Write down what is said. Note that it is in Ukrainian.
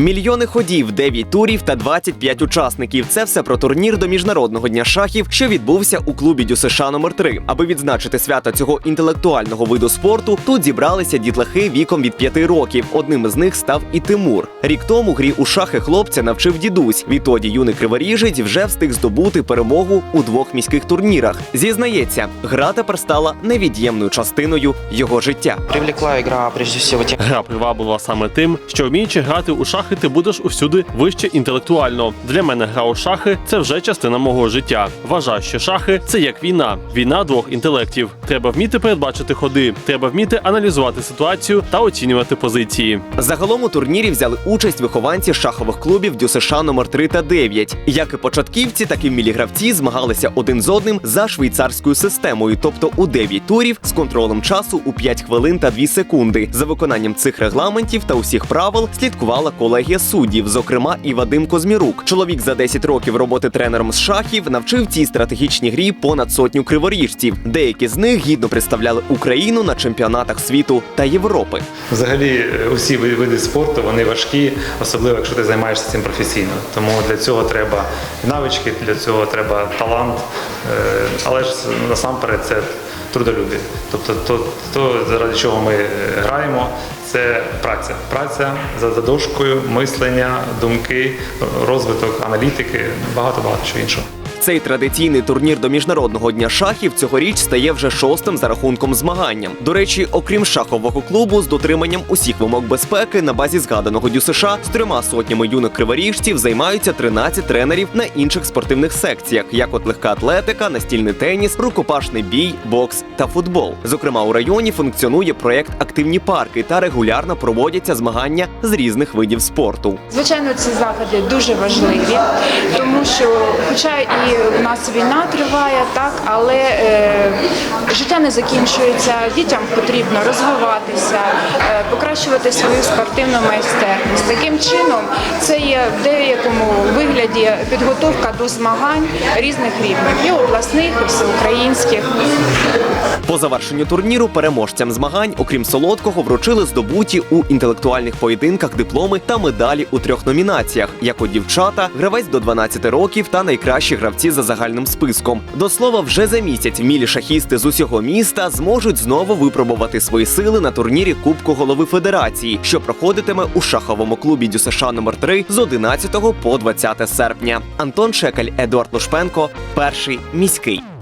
Мільйони ходів, 9 турів та 25 учасників. Це все про турнір до міжнародного дня шахів, що відбувся у клубі ДЮСШ номер 3 Аби відзначити свято цього інтелектуального виду спорту, тут зібралися дітлахи віком від 5 років. Одним із них став і Тимур. Рік тому грі у шахи хлопця навчив дідусь. Відтоді юний криворіжець вже встиг здобути перемогу у двох міських турнірах. Зізнається, гра тепер стала невід'ємною частиною його життя. Привлекла игра прежде тем, Гра привабила саме тим, що вміючи грати у шахи, ти будеш усюди вище інтелектуально. Для мене гра у шахи це вже частина мого життя. Вважаю, що шахи це як війна, війна двох інтелектів. Треба вміти передбачити ходи, треба вміти аналізувати ситуацію та оцінювати позиції. Загалом у турнірі взяли участь вихованці шахових клубів ДЮСШ номер 3 та 9. Як і початківці, так і вмілі гравці змагалися один з одним за швейцарською системою, тобто у 9 турів з контролем часу у 5 хвилин та 2 секунди. За виконанням цих регламентів та усіх правил слідкувала колегія суддів, зокрема і Вадим Козмірук. Чоловік за 10 років роботи тренером з шахів навчив цій стратегічній грі понад сотню криворіжців. Деякі з них гідно представляли Україну на чемпіонатах світу та Європи. Взагалі, е, усі види спорту вони важкі, особливо якщо ти займаєшся цим професійно. Тому для цього треба навички, для цього треба талант, е, але ж насамперед це трудолюбие. Тобто, то, то заради чого ми е, граємо, це праця. Праця за задушкою, мислення, думки, розвиток аналітики, багато багато чого іншого. Цей традиційний турнір до міжнародного дня шахів цьогоріч стає вже шостим за рахунком змаганням. До речі, окрім шахового клубу, з дотриманням усіх вимог безпеки на базі згаданого ДЮСШ з трьома сотнями юних криворіжців займаються 13 тренерів на інших спортивних секціях, як от легка атлетика, настільний теніс, рукопашний бій, бокс та футбол. Зокрема, у районі функціонує проєкт Активні парки та регулярно проводяться змагання з різних видів спорту. Звичайно, ці заходи дуже важливі, тому що, хоча і у нас війна триває, так але е, життя не закінчується. Дітям потрібно розвиватися, е, покращувати свою спортивну майстерність. Таким чином, це є в деякому вигляді підготовка до змагань різних рівнів і обласних, і всеукраїнських. По завершенню турніру переможцям змагань, окрім солодкого, вручили здобуті у інтелектуальних поєдинках дипломи та медалі у трьох номінаціях: як от дівчата, гравець до 12 років та найкращі гравці за загальним списком. До слова, вже за місяць мілі шахісти з усього міста зможуть знову випробувати свої сили на турнірі Кубку голови Федерації, що проходитиме у шаховому клубі ДЮСШ номер 3 з 11 по 20 серпня. Антон Шекель, Едуард Лушпенко, перший міський.